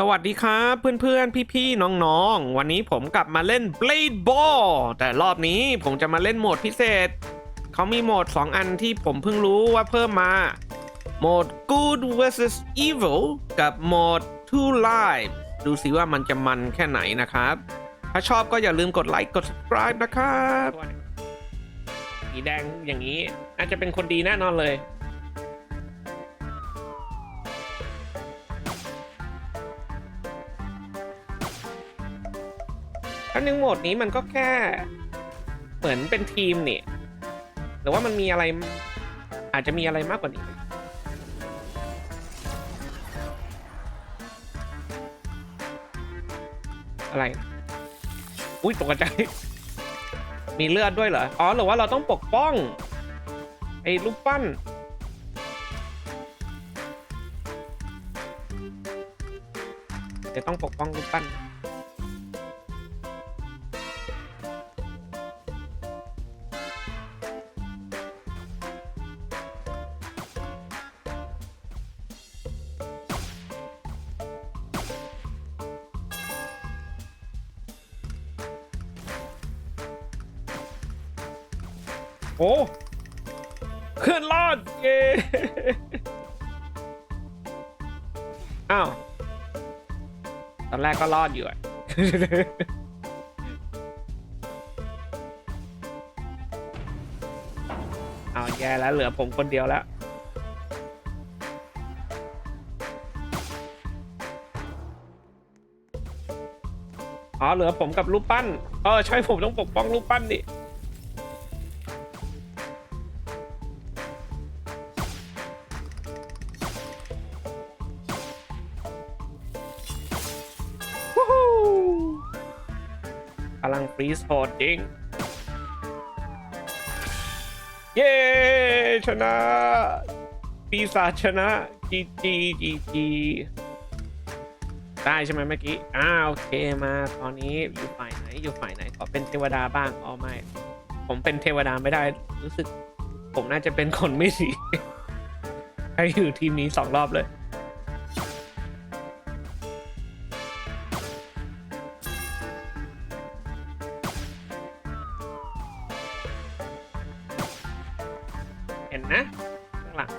สวัสดีครับเพื่อนๆ พี่ๆ น้องๆ วันนี้ผมกลับมาเล่น Blade Ball แต่รอบนี้ผมจะมาเล่นโหมดพิเศษ เขามีโหมด 2 อันที่ผมเพิ่งรู้ว่าเพิ่มมา โหมด Good vs Evil กับโหมด Two Lives ดูสิว่ามันจะมันแค่ไหนนะครับ ถ้าชอบก็อย่าลืมกดไลค์กด subscribe นะครับ สีแดงอย่างนี้อาจจะเป็นคนดีแน่นอนเลย อันนึงโหมดนี้มันก็แค่ เหมือนเป็นทีมนี่หรือว่ามันมีอะไร อาจจะมีอะไรมากกว่านี้อะไร อุ้ยตกใจ มีเลือดด้วยเหรอ อ๋อ หรือว่าเราต้องปกป้อง ไอ้รูปปั้น จะต้องปกป้องรูปปั้น โอ้เคลื่อนรอดเย้อ้าวตอนแรกก็รอดอยู่อะเอาแย่แล้วเหลือผมคนเดียวแล้ว อ๋อเหลือผมกับรูปปั้น เออใช่ผมต้องปกป้องรูปปั้นดิ ลังฟรีสโหดจริง เย้ ชนะ ปีศาจชนะจีจีจีจีได้ใช่ไหมเมื่อกี้อ้าวโอเคมาตอนนี้อยู่ฝ่ายไหนอยู่ฝ่ายไหนขอเป็นเทวดาบ้างอ๋อไม่ ผมเป็นเทวดาไม่ได้รู้สึก ผมน่าจะเป็นคนไม่ดีให้อยู่ทีมนี้สองรอบเลย เห็นนะข้างหลัง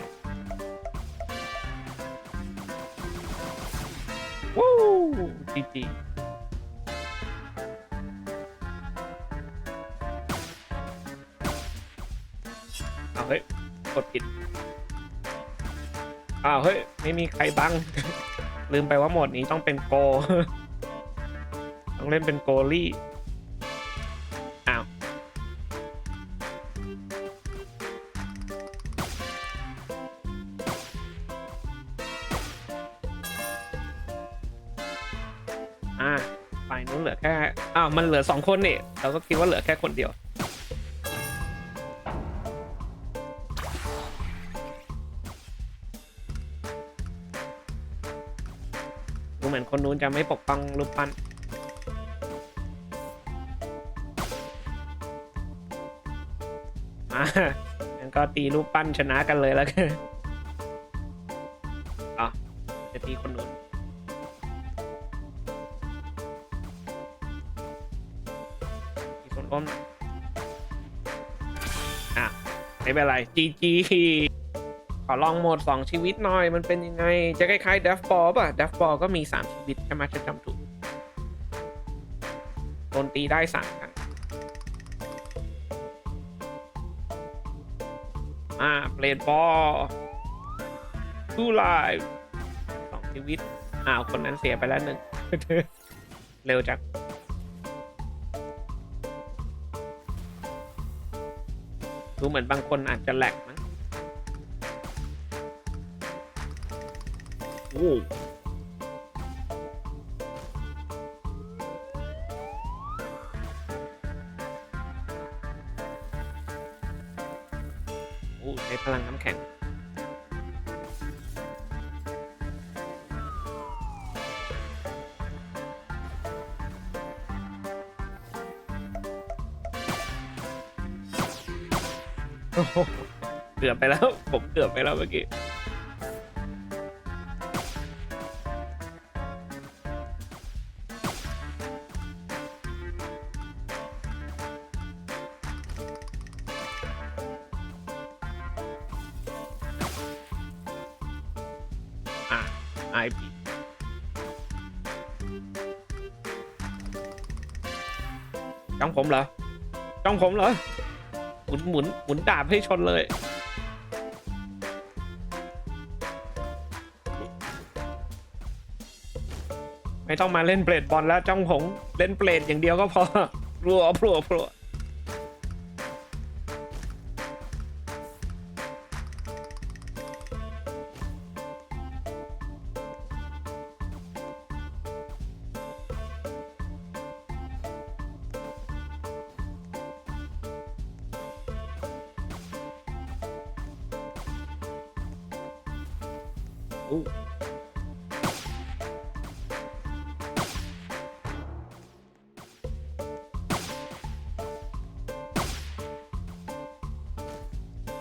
วู้จีจีเอาเฮ้ย กดผิดอ้าวเฮ้ย ไม่มีใครบัง ลืมไปว่าโหมดนี้ต้องเป็นโก ต้องเล่นเป็นโกลี่ อ้าวมันเหลือสองคนนี่เราก็คิดว่าเหลือแค่คนเดียว ดูเหมือนคนนู้นจะไม่ปกป้องรูปปั้นอ่างั้นก็ตีรูปปั้นชนะกันเลยแล้วกัน มีคนอ้อมอะไม่เป็นไรจีจีขอลองโหมด2ชีวิตหน่อย มันเป็นยังไง จะคล้ายๆ d e a t h Ball ป่ะ d e a t h Ball ก็มี3ชีวิตใช่ไหมจะจำถูกโดนตีได้3ครั้งอ่าเปลนบอลทูไลฟ์สองชีวิตอ้าวคนนั้นเสียไปแล้วหนึ่งเร็วจัง ดูเหมือนบางคนอาจจะแหลกมั้งโอ้โอ้ใช้พลังน้ำแข็ง เกือบไปแล้ว ผมเกือบไปแล้วเมื่อกี้ อะไอพีจ้องผมเหรอจ้องผมเหรอ หมุนหมุนหมุนดาบให้ชนเลยไม่ต้องมาเล่นเบลดบอลแล้วจ้องผงเล่นเบลดอย่างเดียวก็พอรัวพรัวพรัว อู้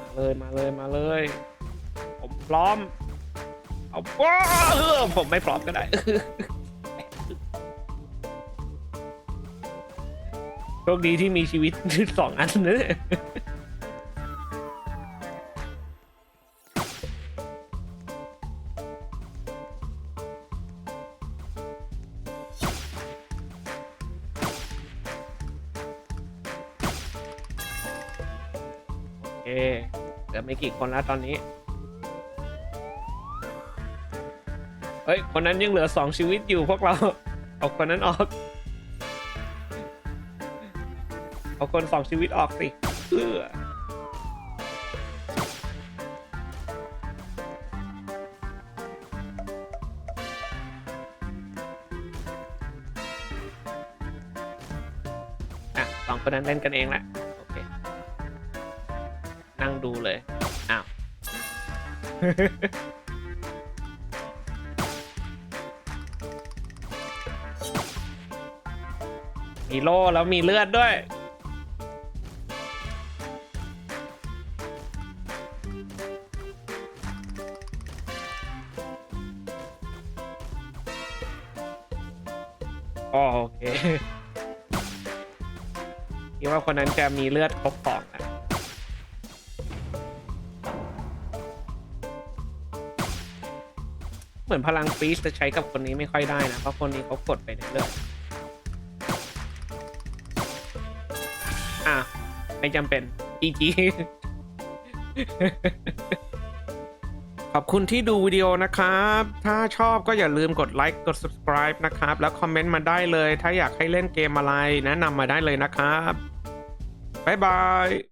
มาเลยมาเลยมาเลย ผมพร้อม เอาว้าเออผมไม่พร้อมก็ได้ โชคดีที่มีชีวิตสองอันนะ เคเหลือไม่กี่คนแล้วตอนนี้ เฮ้ย คนนั้นยังเหลือสองชีวิตอยู่พวกเรา เอาคนนั้นออก เอาคนสองชีวิตออกสิเอออะสองคนนั้นเล่นกันเองแหละ นั่งดูเลย อ้าว มีโล่แล้วมีเลือดด้วย อ๋อโอเคคิดว่าคนนั้นจะมีเลือดครบสองอะ เหมือนพลังฟรีสจะใช้กับคนนี้ไม่ค่อยได้นะ เพราะคนนี้เขากดไปในเลือดอะไม่จำเป็น GG ขอบคุณที่ดูวิดีโอนะครับ ถ้าชอบก็อย่าลืมกดไลค์ กด subscribe นะครับ แล้วคอมเมนต์มาได้เลย ถ้าอยากให้เล่นเกมอะไร แนะนำมาได้เลยนะครับ บ๊ายบาย